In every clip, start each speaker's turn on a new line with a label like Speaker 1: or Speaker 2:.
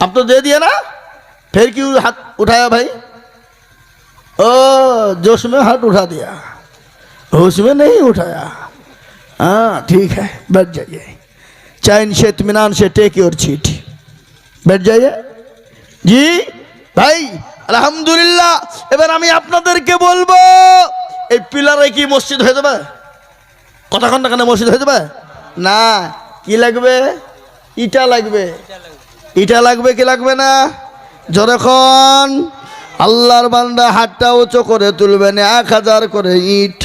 Speaker 1: अब तो दे दिया ना फिर क्यों हाथ उठाया भाई ओ जोश में हाथ उठा दिया होश में नहीं उठाया हाँ ठीक है बैठ जाइए चैन से इतमान से टेक योर सीट बैठ जाइए জি ভাই আলহামদুলিল্লাহ এবার আমি আপনাদেরকে বলবো এই পিলারে কি মসজিদ হয়ে যাবে কতক্ষণ কেন মসজিদ হয়ে যাবে না কি লাগবে ইটা লাগবে ইটা লাগবে কি লাগবে না? যখন আল্লাহর বান্দা হাতটা উঁচু করে তুলবেন এক হাজার করে ইট,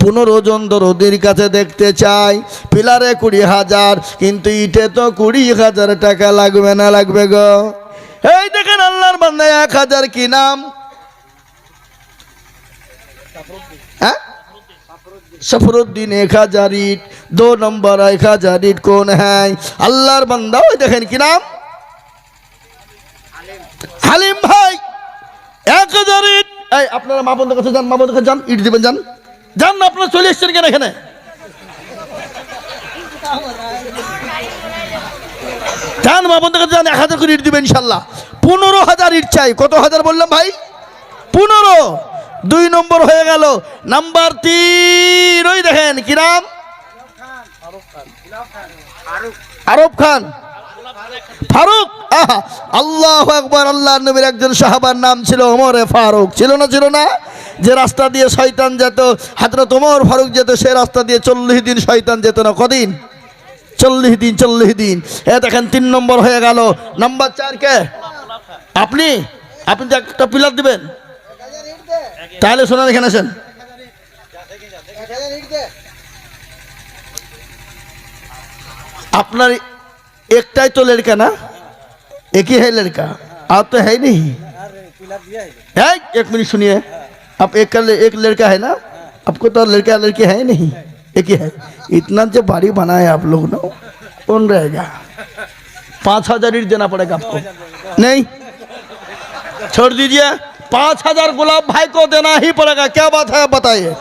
Speaker 1: পনেরো জন দরদির কাছে দেখতে চাই, পিলারে কুড়ি হাজার, কিন্তু ইটে তো কুড়ি হাজার টাকা লাগবে না, লাগবে গো। এই দেখেন আল্লাহর বান্দা এক হাজার কি নাম? হ্যাঁ? সফরুদ্দিন এক হাজার ইট, দু নম্বর এক হাজার ইট, কোন হ্যাঁ আল্লাহর বান্দা, ওই দেখেন কি নাম? হালিম ভাই, এক হাজার ইট। এই, আপনারা মা বন্ধুর কাছে যান, মা বন্ধুর কাছে যান, ইট দিবেন, যান। যান না, আপনারা চলে এসছেন কেন এখানে? যান, মা বন্ধুর কাছে যান, এক হাজার করে ইট দিবেন, ইনশাল্লাহ। পনেরো হাজার ইট চাই। কত হাজার বললাম ভাই? পনেরো। দুই নম্বর হয়ে গেল। নাম্বার তিন। ওই দেখেন, কি নাম? আরব খান। ফারুক? আহা, আল্লাহ আকবর আল্লাহ নবীর একজন সাহাবার নাম ছিল ওমরে ফারুক। ছিল না ছিল না? যে রাস্তা দিয়ে শয়তান যেত, হাজরত ওমর ফারুক যেত, সে রাস্তা দিয়ে চল্লিশ দিন শয়তান যেত না। কদিন? চল্লিশ দিন চল্লিশ দিন। এ দেখেন, তিন নম্বর হয়ে গেল। নাম্বার চার কে? আপনি? আপনি যে একটা পিলার দিবেন। তাহলে শোনান, এখানে আসেন। আপনার एकटाई तो लड़का ना? एक ही है लड़का। आप तो है ही नहीं। है? एक मिनट सुनिए। आप एक का एक लड़का है ना? आपको तो लड़का लड़की है ही नहीं। एक ही है। इतना जो बारी बनाए आप लोग ना, कौन रहेगा? पाँच हज़ार ईट देना पड़ेगा आपको। नहीं। छोड़ दीजिए। पाँच हज़ार गुलाब भाई को देना ही पड़ेगा। क्या बात है, आप बताइए।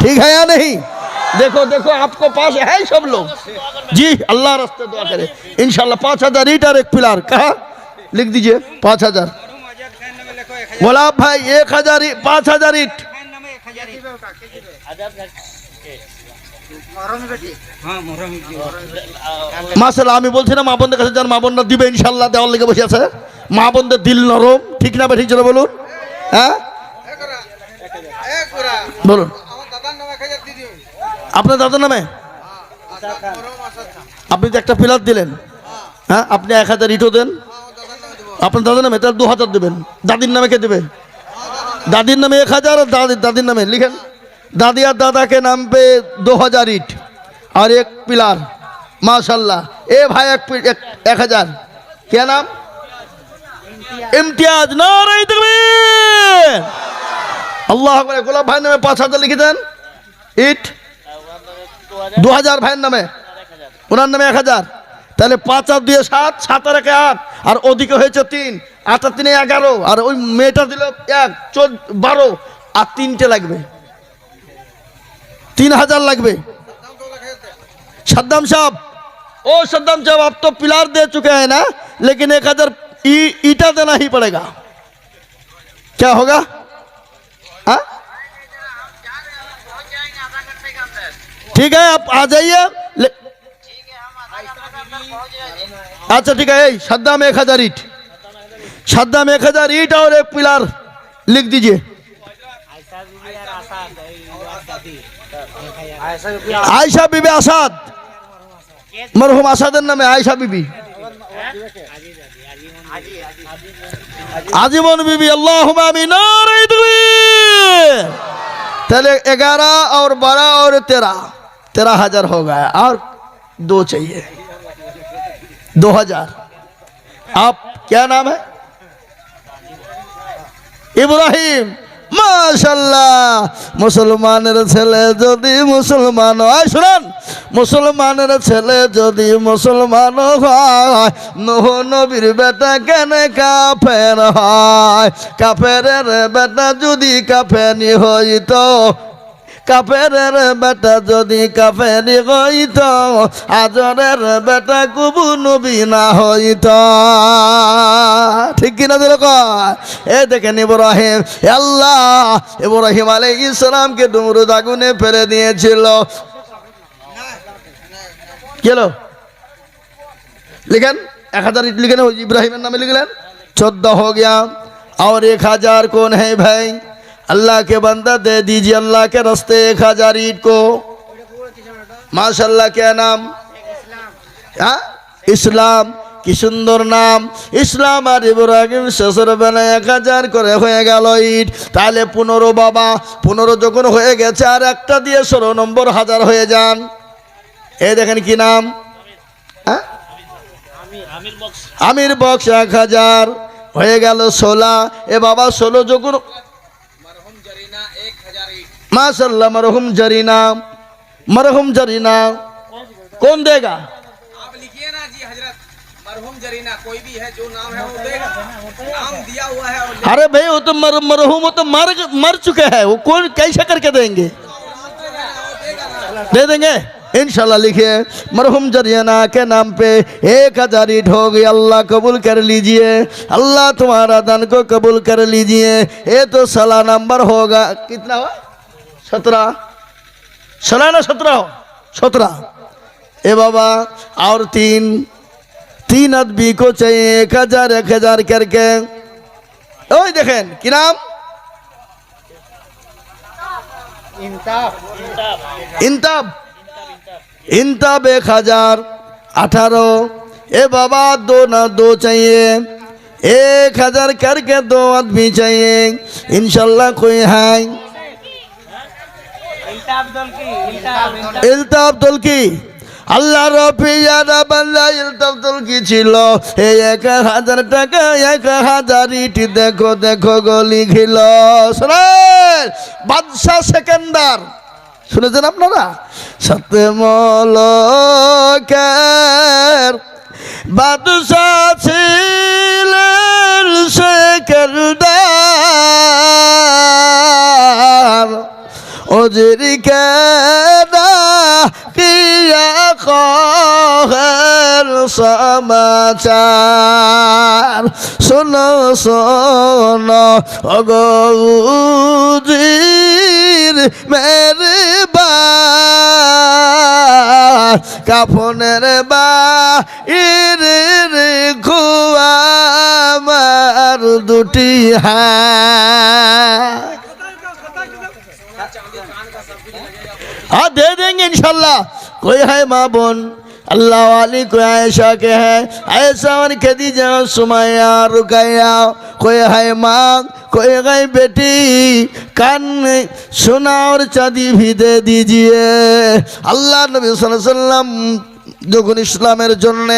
Speaker 1: ठीक है या नहीं? देखो देखो आपको पास है सब लोग जी अल्लाह रास्ते दुआ करे इंशाल्लाह पाँच हजार ईट और एक पिलार कहा लिख दीजिए पाँच हजार गुलाब भाई एक हजार ईट- पाँच हजार ईट মাসাল্লাহ আমি বলছি না মা বোনদের কাছে যান মা বোনরা দিবে ইনশাল্লাহ দেওয়ার লেগে বসে আছে মা বোনদের দিল নরম ঠিক না ঠিক ছিল বলুন হ্যাঁ বলুন আপনার দাদার নামে? আপনি তো একটা পিলার দিলেন। হ্যাঁ আপনি এক হাজার ইটো দেন। আপনার দাদার নামে তার দু হাজার দেবেন। দাদির নামে কে দেবে? দাদির নামে এক হাজার আর দাদির দাদির নামে, লিখেন। দাদি আর দাদাকে নাম পেয়ে দু হাজার ইট। আর এক পিলার। মাশাল্লাহ। এ ভাই এক এক হাজার। কে নাম? ইমতিয়াজ। নারাই আল্লাহ গোলাপ ভাই নামে পাঁচ হাজার লিখে দেন। ইট। দু হাজার ভাইয়ের নামে ওনার নামে এক হাজার তাহলে পাঁচ আর দুয়ে সাত সাত আর একে আট আর ওদিকে হয়েছে তিন আট আর তিনে এগারো আর ওই মেয়েটা দিল এক চোদ্দ বারো আর তিনটে লাগবে तीन हजार लगभे सद्दाम साहब ओ सद्दाम साहब आप तो पिलार दे चुके हैं ना लेकिन एक हजार ई- ईटा देना ही पड़ेगा क्या होगा ठीक है आप आ जाइए ले- अच्छा ठीक है यही सद्दाम एक हजार ईट सद्दाम एक हजार ईट और एक पिलार लिख दीजिए আয়সা বিবি আসাদ মরহুম আসাদের নামে আয়সা বিবি आजीवन बीबी अल्लाह ताले ग्यारह और बारह और तेरह तेरह हजार हो गया और दो चाहिए दो हजार आप क्या नाम है ইব্রাহিম মাশাল্লাহ মুসলমানের ছেলে যদি মুসলমান হয় শুনুন মুসলমানের ছেলে যদি মুসলমান হয় নহ নবীর বেটা কেন কাফের হয় কাফের বেটা যদি কাফেনি হইতো কাফেরের বেটা যদি কাফেরি হইত, আজরের বেটা কুবু নবী না হইত। ঠিক কিনা দিল এ দেখেন ইব্রাহিম আল্লাহ, ইব্রাহিম আলী ইসলামকে ডুমরু দাগুনে ফেলে দিয়েছিল। গেল লিখেন, এক হাজার লিখেন, ইব্রাহিমের নামে লিখলেন, চোদ্দ হো গিয়া আর এক হাজার কোন হ্যাঁ ভাই? अल्लाह के बंदा दे दीजिए अल्लाह के रास्ते एक हजार ईट को माशाल्लाह क्या नाम हाँ? ইসলাম কি সুন্দর নাম ইসলাম আর ইব্রাহিম শেষের বেলায় এক হাজার করে হয়ে গেল ইট তাহলে পনেরো বাবা পনেরো যখন হয়ে গেছে আর একটা দিয়ে ষোলো নম্বর হাজার হয়ে যান এই দেখেন কি নাম হ্যাঁ আমির বক্স এক হাজার হয়ে গেল ষোলা এ বাবা ষোলো যখন माशाल्लाह मरहुम जरीना मरहुम जरीना। कौन देगा?
Speaker 2: आप लिखिए ना जी हज़रत मरहुम जरीना कोई भी है जो नाम है वो देगा। नाम दिया हुआ है और
Speaker 1: अरे भाई वो तो मर मरहुम वो तो मर मर चुके हैं। वो कौन कैसे करके देंगे? दे देंगे? इनशाला लिखिए। मरहूम जरियाना के नाम पे एक हज़ार ईट हो गई। अल्लाह कबूल कर लीजिए। अल्लाह तुम्हारा दान को कबूल कर लीजिए। ये तो सलाह नंबर होगा। कितना हुआ? সতরা। सलाना सत्रह सत्रह সতরা। এ और तीन तीन आदमी को चाहिए एक হাজার এক হাজার কেরকে। ওই দেখেন কি নাম? ইনতাব ইনতাব এক হাজার আঠারো। এ বাবা দো না দো চাইয়ে। এক হাজার কারকে দো আদমি চাই ইনশাল্লাহ কই হ্যাঁ है ইলতাব দলকি আল্লাহ রফিয়ারা বান্দা ইলতাব দলকি ছিল? এই এক হাজার টাকা, এক হাজার ইটি, দেখো দেখো, গলি শোনেন, বাদশাহ সেকেন্দার। শুনেছেন আপনারা? সত্যে মলকের বাদশাহ ছিলেন সেকেন্দার। ওজরিকে কিয়া কহের সমাচার। শোনো শোনো অগৌজির মেরে বা কাফনের বা দুটি হ্যাঁ हाँ दे देंगे इंशाल्लाह कोई है माँ बोन अल्लाह वाली कोई ऐसा के है ऐसा और खदीजा सुमाया रुकया कोई है माँ कोई है बेटी कान सुना और चांदी भी दे दीजिए अल्लाह नबी सल्लल्लाहु अलैहि वसल्लम যখন ইসলামের জন্য,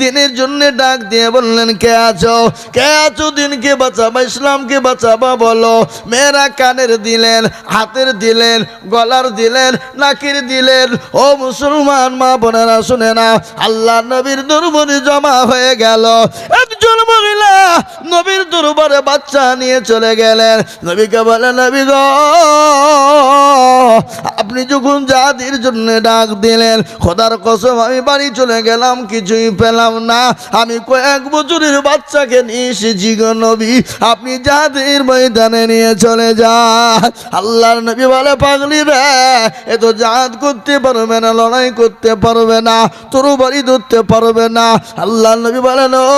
Speaker 1: দিনের জন্য ডাক দিয়ে বললেন, কে আছো? কে আছো দিনকে বাঁচাবা, ইসলামকে বাঁচাবা বলো। মেয়েরা কানের দিলেন, হাতের দিলেন, গলার দিলেন, নাকির দিলেন। ও মুসলমান, মা বোনেরা, শুনে না আল্লাহ নবীর দরবারে জমা হয়ে গেল। একজন মহিলা নবীর দরবারে বাচ্চা নিয়ে চলে গেলেন। নবীকে বলে, নবী গো, আপনি যখন জাতির জন্য ডাক দিলেন, খোদার কসম, আমি বাড়ি চলে গেলাম, কিছুই পেলাম না। আমি কয়েক বছরের বাচ্চাকে নিয়ে এসেছি নবী। আপনি জাতির ময়দানে নিয়ে চলে যান। আল্লাহর নবী বলে, পাগলি রে, এ তো জাত করতে পারবে না, লড়াই করতে পারবে না তোর বাড়ি ধরতে পারবে না। আল্লাহ নবী বলেন, ও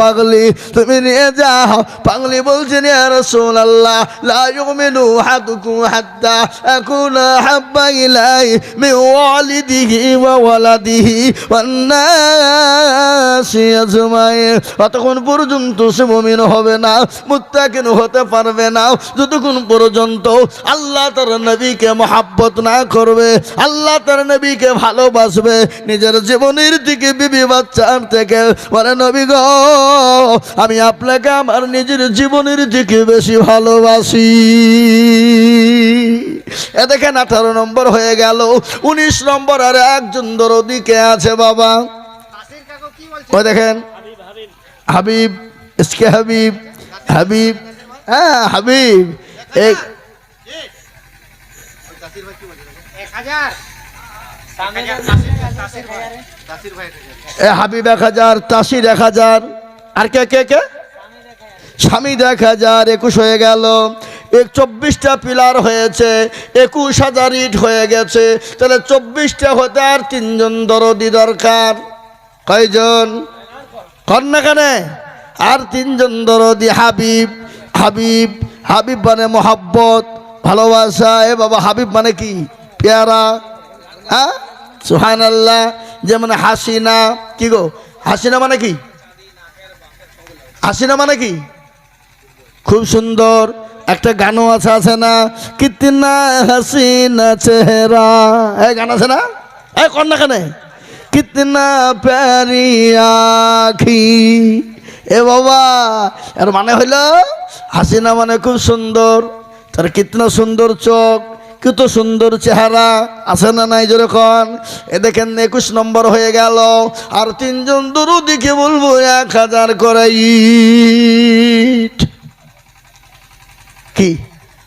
Speaker 1: পাগলি, তুমি নিয়ে যাও। পাগলি বলছেন ইয়া রাসূলুল্লাহ, লা ইউমিনু আহাদুকুম হাত্তা আকুনা হাব্বা ইলাই মিন ওয়ালিদিহি ওয়া ওয়ালাদিহি ওয়ান নাসি আজমাইন। ততক্ষণ পর্যন্ত সে মুমিন হবে না, মুত্তাকিন হতে পারবে না। যতক্ষণ পর্যন্ত আল্লাহ তার নবীকে মহাব্বত না করবে, আল্লাহ তার নবীকে ভালোবাসবে, নিজের জীবনের দিকে বিবি বাচ্চার থেকে। বলে, নবী গো আমি আপনাকে আমার নিজের জীবনের দিকে বেশি ভালোবাসি। এ দেখেন আঠারো নম্বর হয়ে গেল ১৯ নম্বর আর একজন দরদিকে আছে বাবা? ওই দেখেন, হাবিব, এসকে হাবিব হাবিব হ্যাঁ হাবিব এক এক হাজার। হাবিব এক হাজার, তাসির এক হাজার। আর কে কে কে? স্বামী এক হাজার, একুশ হয়ে গেল। চব্বিশটা পিলার হয়েছে, একুশ হাজার ইট হয়ে গেছে। তাহলে চব্বিশটা হতে আর তিনজন দরদি দরকার। কয়জন? কন্যা কানে? আর তিনজন দরদি, হাবিব হাবিব। হাবিব মানে মোহাব্বত, ভালোবাসা। এ বাবা, হাবিব মানে কি? পেয়ারা হ্যাঁ? সুহান আল্লাহ যেমন হাসিনা, কি গো? হাসিনা মানে কি? হাসিনা মানে কি? খুব সুন্দর, একটা গানও আছে আছে না? কিতনা হাসিনা চেহারা। এই গান আছে না? এই কন্যা কানে? কিতনা প্যারি আখি। এ, বাবা, এর মানে হইল হাসিনা মানে খুব সুন্দর, তার কিতনা সুন্দর চোখ কত সুন্দর চেহারা আছে না নাই যেরকম? এ দেখেন একুশ নম্বর হয়ে গেল। আর তিনজন দুরুদিকে বলব, এক হাজার করে কি?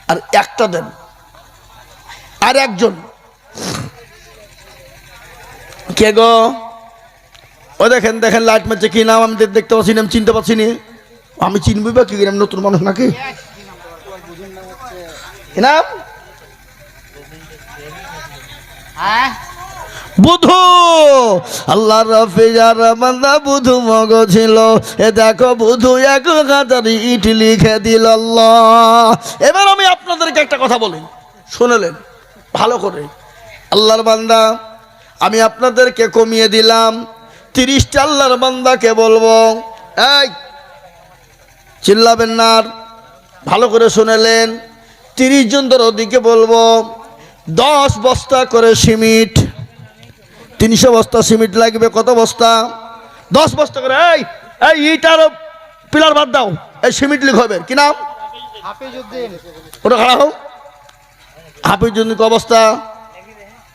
Speaker 1: আর একটা দেন। আর একজন। কে গো? ও দেখেন দেখেন লাইট মারছে। কি নাম? আমি দেখতে পাচ্ছি না চিনতে পারছি না। আমি চিনবই বা কি নতুন মানুষ নাকি? নাম? বুধু! আল্লাহর রফিজার বান্দা বুধু মগ ছিল। এ দেখো বুধু এক হাজার ইট লিখে দিল আল্লাহ। এবার আমি আপনাদেরকে একটা কথা বলি। শুনলেন? ভালো করে। আল্লাহর বান্দা, আমি আপনাদেরকে কমিয়ে দিলাম। তিরিশটা আল্লাহর বান্দাকে বলব। এই, চিল্লাবেন না। ভালো করে শুনেলেন। তিরিশ জন ওদিকে বলব। দশ বস্তা করে সিমিট। তিনশো বস্তা সিমেন্ট লাগবে কত বস্তা? দশ বস্তা করে এই এই ইটার পিলার বাদ দাও এই সিমেন্ট লিখ হবে কি নাম? ওটা খারাপ হোক। হাফিজুদ্দিন ক বস্তা?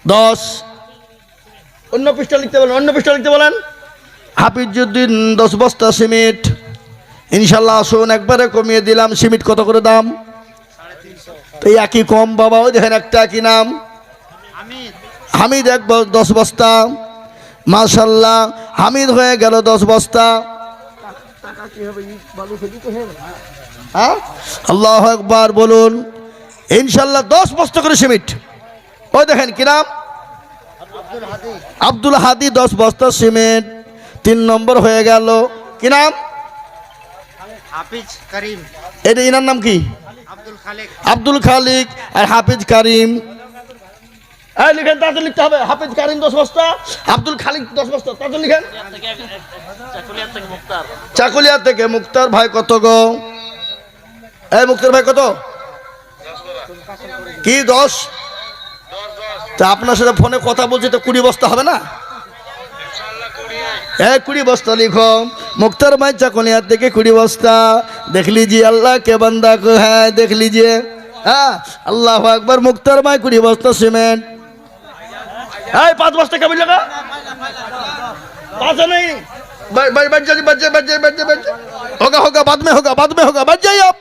Speaker 1: দশ। অন্য পৃষ্ঠা লিখতে বলেন অন্য পৃষ্ঠা লিখতে বলেন। হাফিজুদ্দিন দশ বস্তা সিমেন্ট ইনশাল্লাহ আসুন একবারে কমিয়ে দিলাম সিমেন্ট কত করে দাম? তো একই কম বাবা ওই দেখেন একটা কি নাম। হামিদ। এক দশ বস্তা। মাশাল্লাহ হামিদ হয়ে গেল দশ বস্তা। হ্যাঁ আল্লাহ একবার বলুন ইনশাল্লাহ দশ বস্তা করে সিমেন্ট ওই দেখেন কি নাম? আব্দুল হাদি দশ বস্তা সিমেন্ট। তিন নম্বর হয়ে গেল। কি নাম?
Speaker 3: হাফিজ করিম।
Speaker 1: এটা ইনার নাম কি? আব্দুল খালিক। আর হাফিজ কারিম। এই লিখেন তাতে লিখতে হবে। হাফিজ কারিম দশ বস্তা আব্দুল খালিক দশ বস্তা। তাতে লিখেন। চাকুলিয়া থেকে মুক্তার ভাই কত গো? এই মুক্তার ভাই কত? কি দশ? তা আপনার সাথে ফোনে কথা বলছি তো কুড়ি বস্তা হবে না? এ কুড়ি বস্তা লিখো মুক্তার ভাই চাকুলিয়া থেকে কুড়ি বস্তা দেখ लीजिए अल्लाह के बंदा को है देख लीजिए হ্যাঁ আল্লাহ একবার মুক্তার ভাই কুড়ি বস্তা সিমেন্ট এই পাঁচ বস্তা কেমন লাগা पास नहीं बैठ बैठ बैठ जाइए बैठ जाइए बैठ जाइए बैठ जाइए बैठ जाइए होगा होगा बाद में होगा बाद में होगा बैठ जाइए आप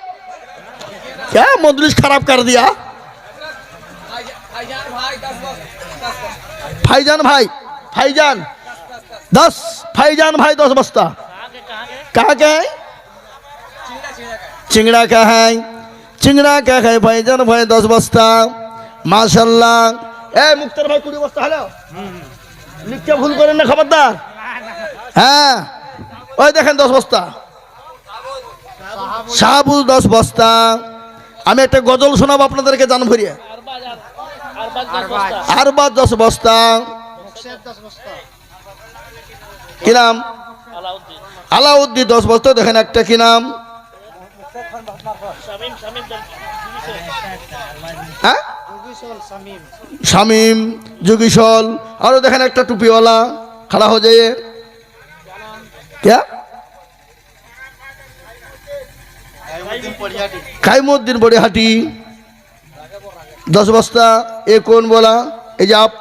Speaker 1: क्या मजलिस खराब कर दिया
Speaker 2: भाई- भाईजान भाई दस बस दस बस
Speaker 1: भाईजान भाई भाईजान दस भाईजान भाई दस बस्ता कहाँ के है
Speaker 2: चिंगड़ा चिंगड़ा का
Speaker 1: चिंगड़ा का है चिंगड़ा का है भाईजान भाई दस बस्ता माशाल्लाह ए मुख्तर भाई कुड़ी बस्ता हेलो লিখতে ভুল করেন না খবরদার হ্যাঁ ওই দেখেন দশ বস্তা শাহাবুল দশ বস্তা আমি একটা গজল শোনাবো আপনাদেরকে জান ভরিয়ে
Speaker 3: আরবাজ
Speaker 1: আর বা দশ বস্তা
Speaker 3: মুকসেদ দশ বস্তা
Speaker 1: কি নাম? আলাউদ্দিন। দশ বস্তা দেখেন একটা কি নাম? হ্যাঁ?
Speaker 3: শামিম
Speaker 1: শামিম যুগিসল আরও দেখেন একটা টুপিওয়ালা, খাড়া হয়ে যায়
Speaker 3: পরিহাটি
Speaker 1: কাইমুদ্দিন বড়ি হাটি দশ বস্তা, এ কোন বলা? এই যে আপ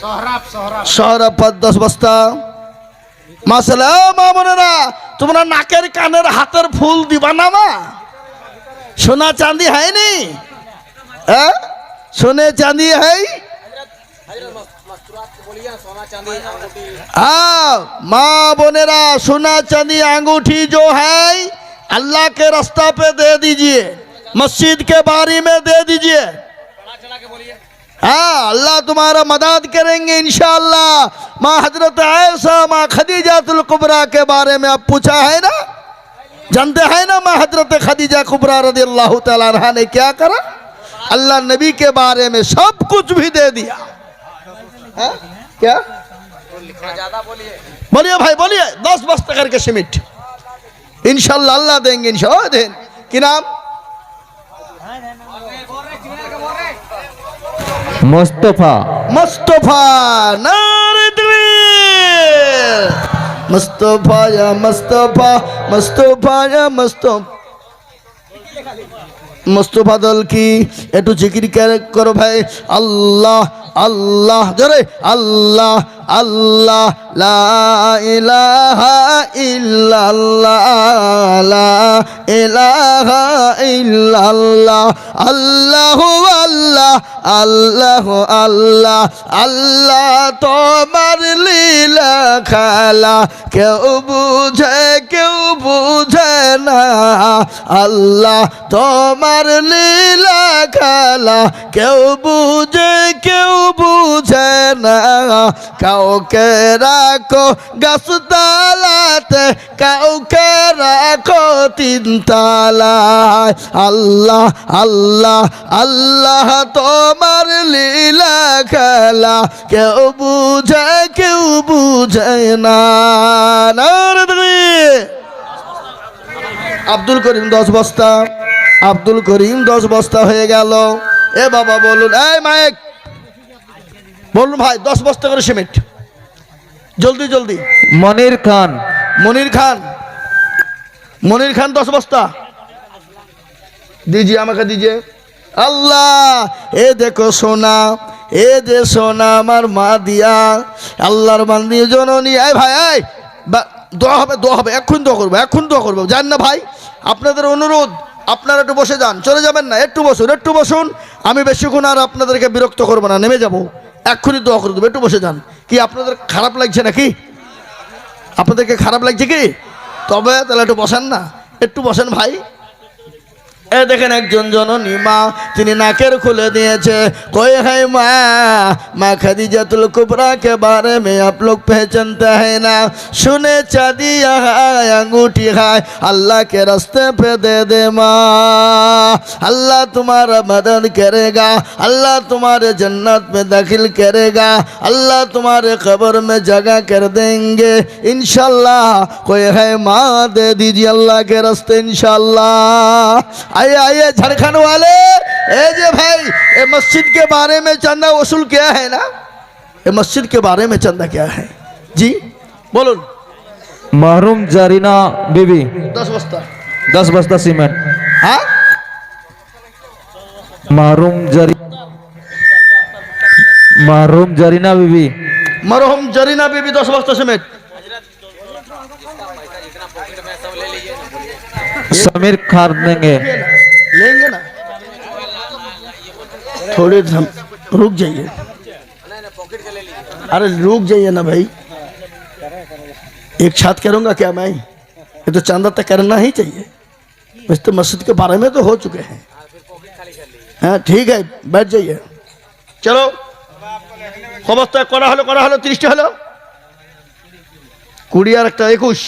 Speaker 3: সোহরাব সোহরাব
Speaker 1: শহরাবাদ দশ বস্তা মাসালা মা বোনেরা তোমরা নাকের কানের হাতের ফুল দিবা না মা সোনা চাঁদি হয়নি হ্যাঁ সোনে চাঁদি है
Speaker 2: हजरत मस- मस्तूरात को बोलिए ना, सोना चांदी अंगूठी
Speaker 1: हाँ माँ बोनेरा सोना चांदी अंगूठी जो है अल्लाह के रास्ता पे दे दीजिए मस्जिद के बारी में दे दीजिए
Speaker 2: चढ़ा चढ़ा के बोलिए
Speaker 1: हाँ अल्लाह तुम्हारा मदद करेंगे इंशाअल्लाह माँ हजरत ऐसा माँ खदीजातुल कुबरा के बारे में अब पूछा है ना जानते हैं ना माँ हजरत खदीजा कुबरा रदी अल्लाह तआला अन्हा ने क्या करा अल्लाह नबी के बारे में सब कुछ भी दे दिया हाँ? क्या
Speaker 2: थोड़ा ज्यादा बोलिए
Speaker 1: बोलिए भाई बोलिए दस बस्ता करके सीमेंट इंशाल्लाह अल्लाह देंगे इंशाल्लाह दें कि नाम
Speaker 4: মোস্তফা।
Speaker 1: মোস্তফা মোস্তফা মোস্তফা মোস্তফা মোস্তফা। মোস্তফা দল কি? একটু জিকির করো ভাই। আল্লাহ আল্লাহ, জরে, আল্লাহ। আল্লাহ, লা ইলাহা ইল্লাল্লাহ, লা ইলাহা ইল্লাল্লাহ, আল্লাহু আল্লাহ আল্লাহ আল্লাহ আল্লাহ তোমার লীলা খেলা, কেউ বুঝে কেউ বুঝে না, আল্লাহ তোমার লীলা খেলা, কেউ বুঝে কেউ বুঝে না কাউকে রাখো গাছতলাতে, কাউকে রাখো তিনতলায়। আল্লাহ আল্লাহ আল্লাহ তোমার লীলা খেলা। কেউ বুঝে কেউ বুঝে না। আব্দুল করিম দশ বস্তা। আব্দুল করিম দশ বস্তা হয়ে গেল। এ বাবা বলুন, এই মায়েক বলুন ভাই, দশ বস্তা করে সিমেন্ট। জলদি জলদি।
Speaker 4: মনির খান।
Speaker 1: মনির খান। মনির খান দশ বস্তা। দিজিয়ে আমাকে দিজে আল্লাহ এ দেখো সোনা এ যে সোনা আমার মা দিয়া। আল্লাহর বান্দি জননী। এই ভাই আয় বা- দোয়া হবে দোয়া হবে এক্ষুন দোয়া করব এক্ষুন দোয়া করব। জান না ভাই আপনাদের অনুরোধ আপনারা একটু বসে যান চলে যাবেন না একটু বসুন একটু বসুন। আমি বেশিক্ষণ আর আপনাদেরকে বিরক্ত করব না নেমে যাব। এক্ষুনি দোয়া করে দেবো একটু বসে যান। কি আপনাদের খারাপ লাগছে নাকি? আপনাদেরকে খারাপ লাগছে কি? তবে তাহলে একটু বসেন না। একটু বসেন ভাই। এ দেখেন একজন জননী মা, তিনি নাকের খুলে দিয়েছে। কই হাই মা মা খাদিজাতুল কুবরা কে বারে মে আপ লোক পহচানতে হ্যাঁ না। শুনে চাঁদি হায় আঙ্গুঠি হায় আল্লাহ কে রাস্তে পে দে দে মা। আল্লাহ তোমার মদন করেগা, আল্লাহ তোমার জন্নত মে দাখিল করেগা, আল্লাহ তোমার কবর মে জগা কর দেঙ্গে। ইনশাল্লাহ, কই হাই মা, দে দিজি আল্লাহ কে রাস্তে ইনশাল্লাহ। आइए आइए झारखंड वाले। ए जे भाई ये मस्जिद के बारे में चंदा वसूल क्या है ना? ये मस्जिद के बारे में चंदा क्या है? जी बोलो
Speaker 4: महरूम जरीना बीबी।
Speaker 1: दस बस्ता।
Speaker 4: दस बस्ता सीमेंट।
Speaker 1: हाँ?
Speaker 4: महरूम जरी महरूम जरीना बीबी।
Speaker 1: महरूम जरीना बीबी दस बस्ता
Speaker 2: सीमेंट।
Speaker 4: समीर खाद देंगे।
Speaker 1: लेंगे ना। थोड़े रुक जाइए। अरे रुक जाइए ना भाई। एक छात करूँगा क्या मैं? ये तो चांदा तक करना ही चाहिए। वैसे तो मस्जिद के बारे में तो हो चुके हैं। हाँ ठीक है, बैठ जाइए। चलो। खबर तो करा हलो करा हलो त्रिष्ट हलो। কুড়ি আর একটা একুশ।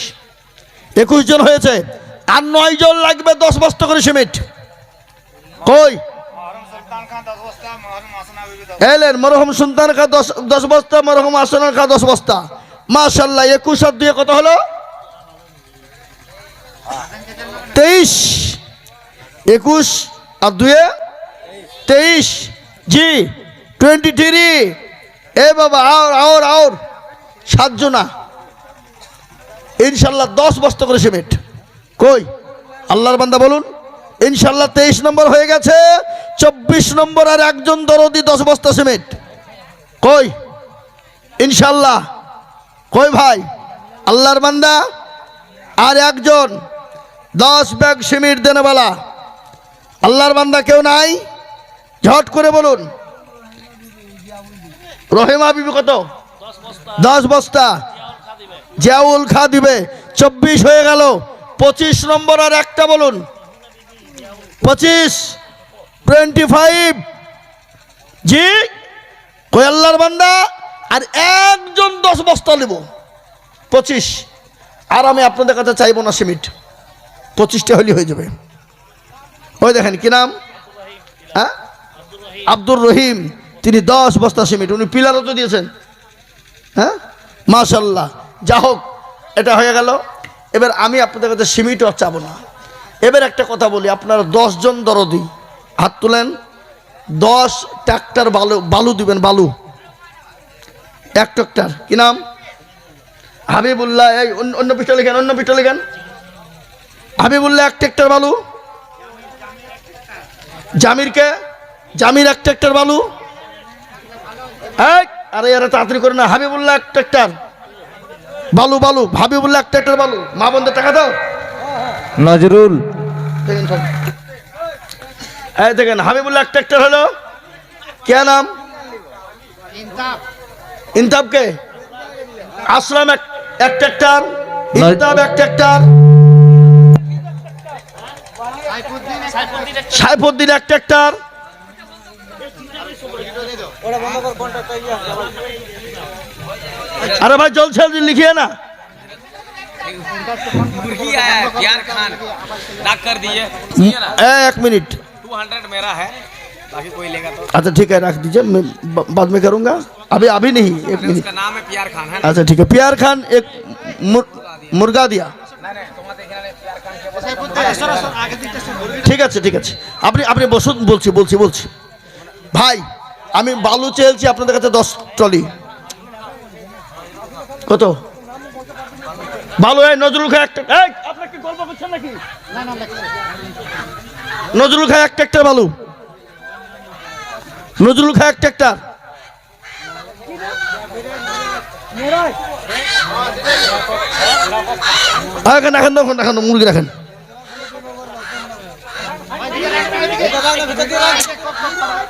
Speaker 1: একুশ জন হয়েছে। আর নয় জন লাগবে দশ বস্তা করে সিমেন্ট। কই? এলেন, মরহম সুলতান কা দশ দশ বস্তা, মরহম আসনার কা দশ বস্তা। মাশাল্লাহ, একুশ আর দুয়ে কত হলো? তেইশ। একুশ আর দুয়ে? তেইশ। জি টোয়েন্টি থ্রি এ বাবা, আওর আওর আওর। সাতজনা। ইনশাল্লাহ দশ বস্তা করে সিমেন্ট। কই? আল্লাহর বান্দা বলুন। ইনশাল্লাহ তেইশ নম্বর হয়ে গেছে, চব্বিশ নম্বর আর একজন দরদি দশ বস্তা সিমেন্ট। কই? ইনশাল্লাহ। কই ভাই? আল্লাহর বান্দা। আর একজন দশ ব্যাগ সিমেন্ট দেনেওয়ালা। আল্লাহর বান্দা কেউ নাই? ঝট করে বলুন। রহিমা বিবি কত? দশ বস্তা। জিয়াউল খা দিবে। চব্বিশ হয়ে গেল। পঁচিশ নম্বর আর একটা বলুন। পঁচিশ টোয়েন্টি ফাইভ জি কোয়াল্লার বান্দা? আর একজন দশ বস্তা নেব। পঁচিশ। আর আমি আপনাদের কাছে চাইব না সিমিট। পঁচিশটা হলে হয়ে যাবে। ওই দেখেন, কি নাম? হ্যাঁ? আব্দুর রহিম। তিনি দশ বস্তা সিমেন্ট উনি পিলারও তো দিয়েছেন। হ্যাঁ? মাশাল্লাহ। যা হোক, এটা হয়ে গেল। এবার আমি আপনাদের কাছে সিমেন্টও চাবো না। এবার একটা কথা বলি, আপনারা দশজন দরদি, হাত তুলেন। দশ ট্রাক্টর বালু বালু দিবেন, বালু। এক ট্রাক্টর, কি নাম? হাবিবুল্লাহ, এই অন্য- অন্য পিঠা লেখেন, অন্য পিঠা লেখেন। হাবিবুল্লাহ, এক ট্রাক্টর বালু। জামিরকে? জামির, এক ট্রাক্টর বালু। এক আরে আরে, তাড়াতাড়ি করে না। হাবিবুল্লাহ, এক ট্রাক্টর। বালু বালু হাবিবুল্লাহ এক ট্রাক্টর বালু। মা বন্ধের টাকা দাও।
Speaker 4: নজরুল।
Speaker 1: এই দেখেন হাবিবুল্লাহ এক ট্রাক্টর হলো। কে নাম?
Speaker 3: ইনতাব।
Speaker 1: ইনতাবকে? আসলাম এক এক ট্রাক্টর ইনতাব এক ট্রাক্টর
Speaker 3: সাইফুদ্দিন
Speaker 1: এক ট্রাক্টর अरे भाई जल्द से जल्द लिखिए ना
Speaker 2: मुर्गी आया है प्यार खान डाक कर दिए सुनिए ना
Speaker 1: ए, एक मिनट
Speaker 2: टू हंड्रेड मेरा है बाकी कोई लेगा तो
Speaker 1: अच्छा ठीक है रख दीजिए मैं ब- बाद में करूंगा अभी अभी नहीं एक मिनट
Speaker 2: उसका नाम है प्यार खान है ना
Speaker 1: अच्छा ठीक है प्यार खान एक मुर- मुर्गा दिया
Speaker 2: नहीं नहीं तुम्हारे देखना नहीं प्यार खान के
Speaker 3: সাইফুদ্দিন সর সর আগে দিকটা সর
Speaker 1: ঠিক আছে ঠিক আছে আপনি আপনি বসুন বলছি বলছি বলছি ভাই আমি বালু চেয়েছি আপনাদের কাছে দশ ট্রলি। কত? বালু এই নজরুল খায় একটা এই, গল্প করছেন নাকি?
Speaker 3: না না লেখছে
Speaker 1: নজরুল খায় এক ট্রাক্টর বালু। নজরুল খায় এক ট্রাক্টর রাখেন দেখুন রাখেন মুরগি রাখেন।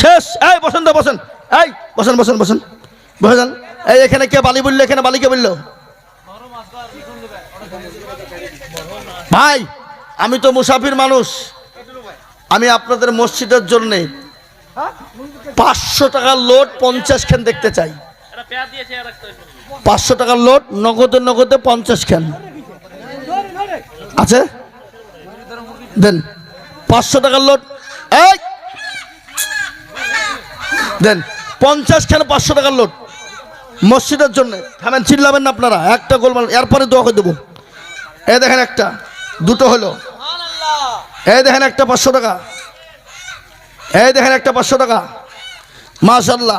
Speaker 1: শেষ। এই, বসেন তো, বসেন। এই, বসেন বসেন বসেন। বসেন এই, এখানে কে বালি বলল, এখানে বালি কে বলল? ভাই, আমি তো মুসাফির মানুষ। আমি আপনাদের মসজিদের জন্যে পাঁচশো টাকার লোড পঞ্চাশ খান দেখতে চাই। পাঁচশো টাকার লোড নগদে নগদে পঞ্চাশ খান। আছে? দেন। পাঁচশো টাকার লোড। এই দেন, পঞ্চাশ খান পাঁচশো টাকার লোট মসজিদের জন্য। থামেন, চিল্লাবেন না আপনারা। একটা গোল গোলমাল এরপরে দোয়া করে দেবো। এ দেখেন একটা, দুটো হলো। এই দেখেন একটা পাঁচশো টাকা। এই দেখেন একটা পাঁচশো টাকা। মাশাল্লাহ